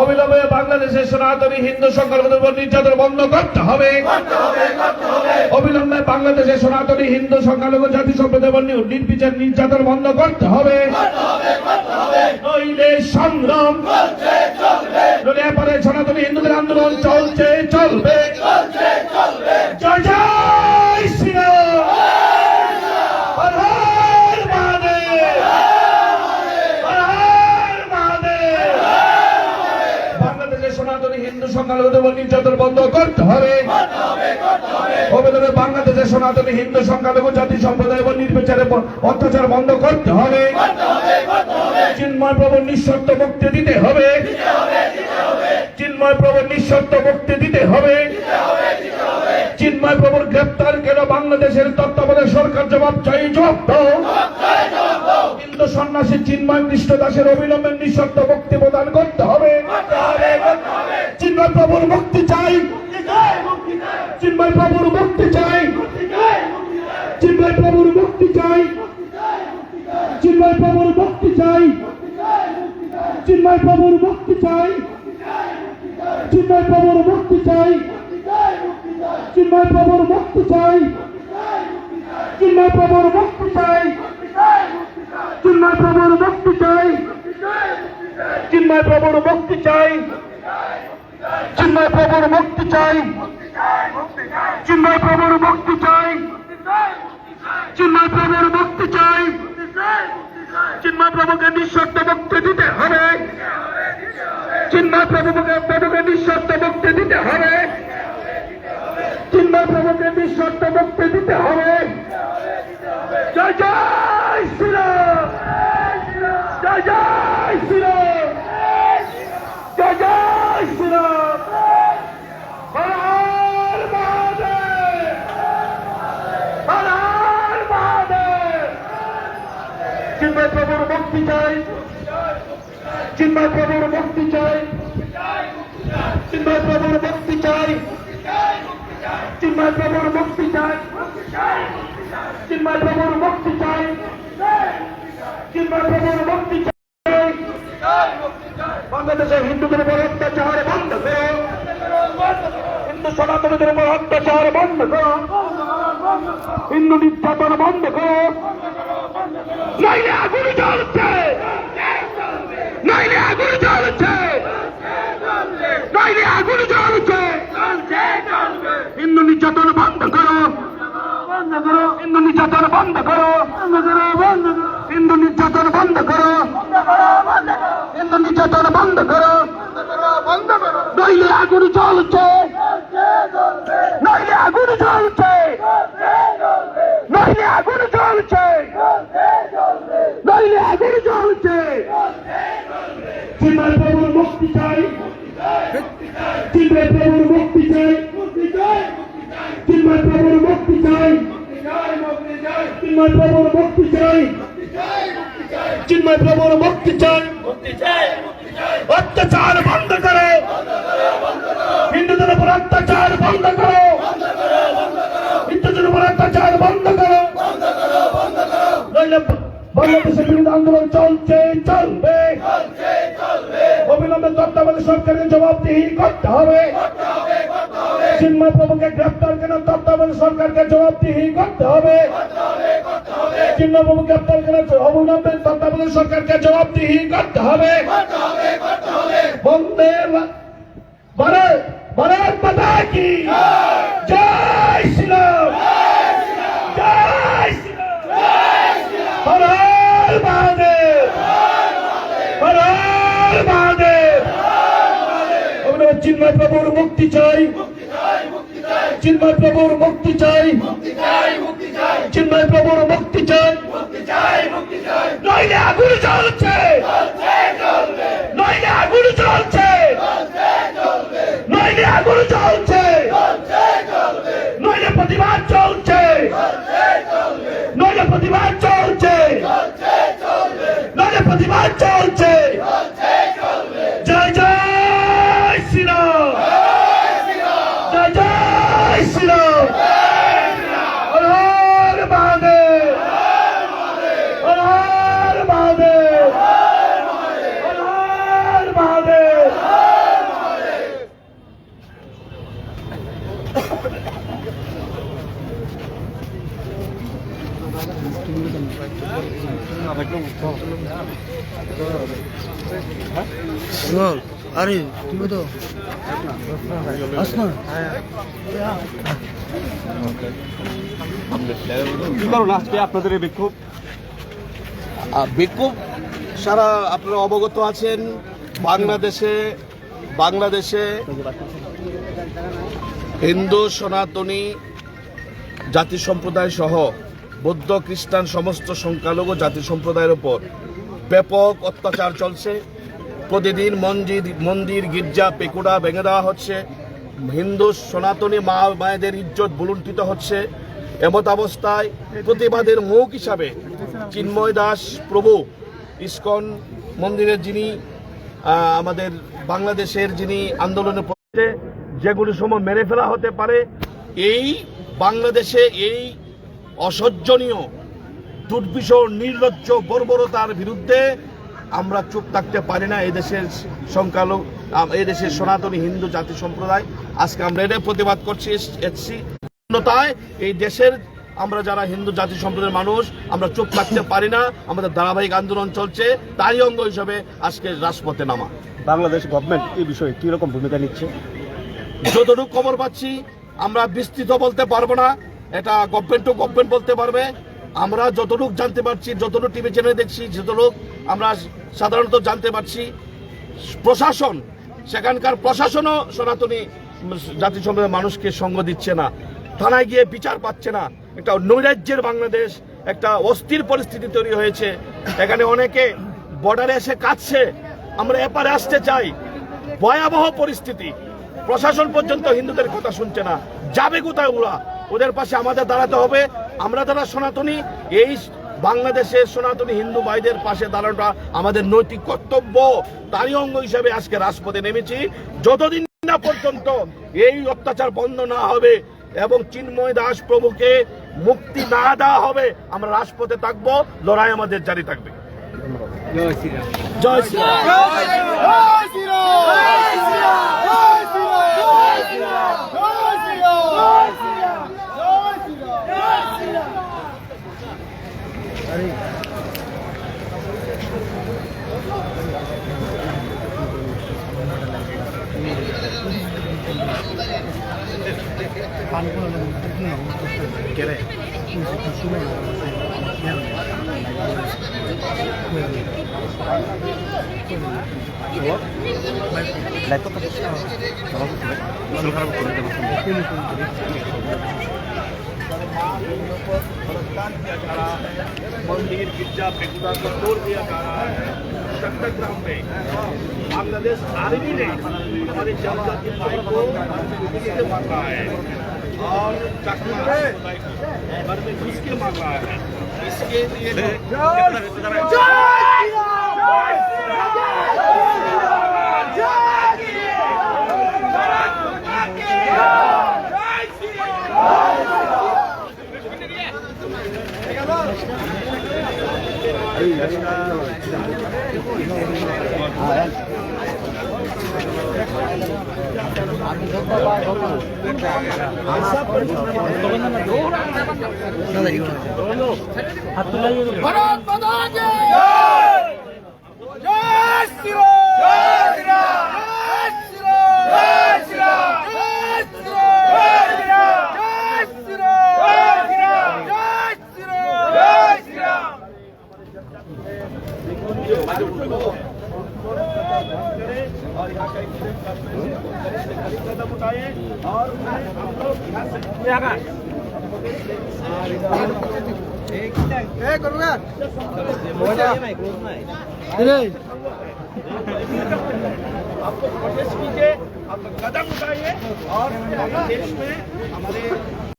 অবিলম্বে বাংলাদেশের সনাতনী হিন্দু সংখ্যালঘুদের উপর নির্যাতন বন্ধ করতে হবে। অবিলম্বে বাংলাদেশের সনাতনী হিন্দু সংখ্যালঘু জাতি সম্প্রদায় উপর নির্বিচার নির্যাতন বন্ধ করতে হবে। নইলে সংগ্রাম নইলে পরে সনাতনী হিন্দুদের আন্দোলন চলছে চলবে জয় জয় শ্রীরাম হর হর মহাদেব হর হর মহাদেব বাংলাদেশের সনাতনী হিন্দু সংখ্যালঘুদের উপর নির্যাতন বন্ধ করতে হবে। অবিলম্বে বাংলাদেশের সনাতনী হিন্দু সংখ্যালঘু জাতি সম্প্রদায় এবং নির্বিচারে অত্যাচার বন্ধ করতে হবে। চিন্ময় প্রভুর নিঃশর্ত মুক্তি দিতে হবে। চিন্ময় প্রভুর নিঃশর্ত মুক্তি দিতে হবে। চিন্ময় প্রভুর গ্রেপ্তার কেন বাংলাদেশের তত্ত্বাবধায়ক সরকার জবাব চাই, জবাব দাও। হিন্দু সন্ন্যাসী চিন্ময় কৃষ্ণ দাসের অবিলম্বে নিঃশর্ত মুক্তি প্রদান করতে হবে। চিন্ময় প্রভুর মুক্তি চাই। চিন্ময় প্রভুর মুক্তি চাই। চিন্ময় প্রভুর মুক্তি চাই। চিন্ময় প্রভুর মুক্তি চাই। চিন্ময় প্রভুর মুক্তি চাই। চিন্ময় প্রভুর মুক্তি চাই। চিন্ময় প্রভুর মুক্তি চাই। চিন্ময় প্রভুর মুক্তি চাই। চিন্ময় প্রভুর মুক্তি চাই। চিন্ময় প্রভুর মুক্তি চাই। চিন্ময় প্রভুর মুক্তি চাই। চিন্ময় প্রভুর মুক্তি চাই। চিন্ময় প্রভুর মুক্তি চাই। চিন্ময় প্রভুকে নিঃশর্ত মুক্তি দিতে হবে। চিন্ময় প্রভুকে প্রভুকে নিঃশর্ত মুক্তি দিতে হবে। চিন্ময় প্রভুকে নিঃশর্ত মুক্তি দিতে হবে। জয় জয় শ্রীরাম জয় জয় শ্রীরাম জয় জয় শ্রীরাম হর হর মহাদেব হর হর মহাদেব চিন্ময় প্রভুর মুক্তি চাই। চিন্ময় প্রভুর মুক্তি চাই। চিন্ময় প্রভুর মুক্তি চাই। চিন্ময় প্রভুর মুক্তি চাই। চিন্ময় প্রভুর মুক্তি চাই। চিন্ময় প্রভুর মুক্তি চাই। বাংলাদেশের হিন্দুদের উপর অত্যাচার বন্ধ হিন্দু সনাতনীদের উপর অত্যাচার বন্ধ হিন্দু নির্যাতন বন্ধ নইলে আগুন জ্বলছে নইলে আগুন জ্বলছে নইলে আগুন জ্বলছে হিন্দু নির্যাতন বন্ধ করো। বন্ধ করো। হিন্দু নির্যাতন বন্ধ করো। বন্ধ করো। বন্ধ করো হিন্দু নির্যাতন বন্ধ করো হিন্দু নির্যাতন বন্ধ করো বন্ধ করো নইলে আগুন জ্বলছে নইলে আগুন জ্বলছে নইলে আগুন জ্বলছে নইলে আগুন জ্বলছে চিন্ময় প্রভুর মুক্তি চাই চিন্ময় প্রভুর মুক্তি চাই চিন্ময় প্রভুর মুক্তি চাই চিন্ময় প্রভুর মুক্তি চাই। চিন্ময় প্রভুর মুক্তি চাই। অত্যাচার বন্ধ করো। হিন্দুদের উপর অত্যাচার বন্ধ করো। হিন্দুদের উপর অত্যাচার বন্ধ করো। নইলে বাংলাদেশের বিরুদ্ধে আন্দোলন চলছে, চলবে। অবিলম্বে তত্ত্বাবধায়ক সরকারের জবাবদিহি করতে হবে। চিন্ময় প্রভুকে গ্রেপ্তার কেন তত্ত্বাবধায়ক সরকারকে জবাবদিহি করতে হবে। প্রভু গ্রেপ্তার কেন অবিলম্বে তত্ত্বাবধায়ক সরকারকে জবাবদিহি করতে হবে। বন্দে ভারত ভারত মাতা কি? জয়। শ্রীরাম। জয় শ্রীরাম। হর হর মহাদেব হর হর মহাদেব আমরা চিন্ময় প্রভুর মুক্তি চাই। চিন্ময় প্রভুর মুক্তি চাই চিন্ময় প্রভুর মুক্তি চাই। মুক্তি চাই মুক্তি চাই। নইলে আগুন জ্বলছে। জ্বলছে। আরে তুমি তো আপনাদের এই বিক্ষোভ বিক্ষোভ সারা আপনারা অবগত আছেন, বাংলাদেশে বাংলাদেশে হিন্দু, সনাতনী, জাতি সম্প্রদায় সহ বৌদ্ধ, খ্রিস্টান, সমস্ত সংখ্যালঘু জাতি সম্প্রদায়ের উপর ব্যাপক অত্যাচার চলছে। প্রতিদিন মন্দির মন্দির, গির্জা, পেকুড়া ভেঙে দেওয়া হচ্ছে। হিন্দু, সনাতনী মা মায়েদের ইজ্জত বুলুণ্ঠিত হচ্ছে। এমত অবস্থায় প্রতিবাদের মুখ হিসাবে চিন্ময় দাস প্রভু ইস্কন মন্দিরের যিনি আমাদের বাংলাদেশের যিনি আন্দোলনে যেগুলি সময় মেরে ফেলা হতে পারে, এই বাংলাদেশে এই অসহ্যনীয় দুর্বিষহ নির্লজ্জ বর্বরতার বিরুদ্ধে আমরা চুপ থাকতে পারি না। এই দেশের সংখ্যালঘু আম- এই দেশের সনাতনী হিন্দু জাতি সম্প্রদায়। আজকে আমরা এটা প্রতিবাদ করছি এস- এসছি। শূন্যতায় এই দেশের আমরা যারা হিন্দু জাতি সম্প্রদায়ের মানুষ আমরা চুপ থাকতে পারি না। আমাদের ধারাবাহিক আন্দোলন চলছে তারই অঙ্গ হিসাবে আজকে রাজপথে নামা। বাংলাদেশ গভর্নমেন্ট এই বিষয়ে কি রকম ভূমিকা নিচ্ছে? যতটুকু খবর পাচ্ছি আমরা বিস্তৃত বলতে পারব না। এটা গভর্নমেন্ট টু গভর্নমেন্ট বলতে পারবে। আমরা যতটুকু জানতে পারছি, যতটুকু টিভি চ্যানেলে দেখছি, যতটুকু আমরা সাধারণত জানতে পারছি, প্রশাসন, সেখানকার প্রশাসনও সনাতনী জাতি সম্প্রদায়ের মানুষকে সঙ্গ দিচ্ছে না। থানায় গিয়ে বিচার পাচ্ছে না। একটা নৈরাজ্যের বাংলাদেশ, একটা অস্থির পরিস্থিতি তৈরি হয়েছে। এখানে অনেকে বর্ডারে এসে কাঁদছে। আমরা এপারে আসতে চাই। ভয়াবহ পরিস্থিতি। প্রশাসন পর্যন্ত হিন্দুদের কথা শুনছে না। যাবে কোথায় ওরা? ওদের পাশে আমাদের দাঁড়াতে হবে। আমরা যারা সনাতনী এই বাংলাদেশের সনাতনী হিন্দু ভাইদের পাশে দাঁড়ানোটা আমাদের নৈতিক কর্তব্য। তারই অঙ্গ হিসাবে আজকে রাজপথে নেমেছি। যতদিন না পর্যন্ত এই অত্যাচার বন্ধ না হবে এবং চিন্ময় দাস প্রভুকে মুক্তি না দেওয়া হবে আমরা রাজপথে থাকব। লড়াই আমাদের জারি থাকবে। জয় শ্রীরাম। मंदिर गिरजा फेंकता को तोड़ दिया जा रहा है शक्तक ग्राम में बांग्लादेश आर्मी ने हमारे जनजाति भाई को मारता है और चकमा समुदाय को घर में घुस के मार ভারত জয়! জয় कदम उठाए और हम लोग यहाँ आपको प्रोटेस्ट कीजिए आप कदम उठाइए और हमारे देश में हमारे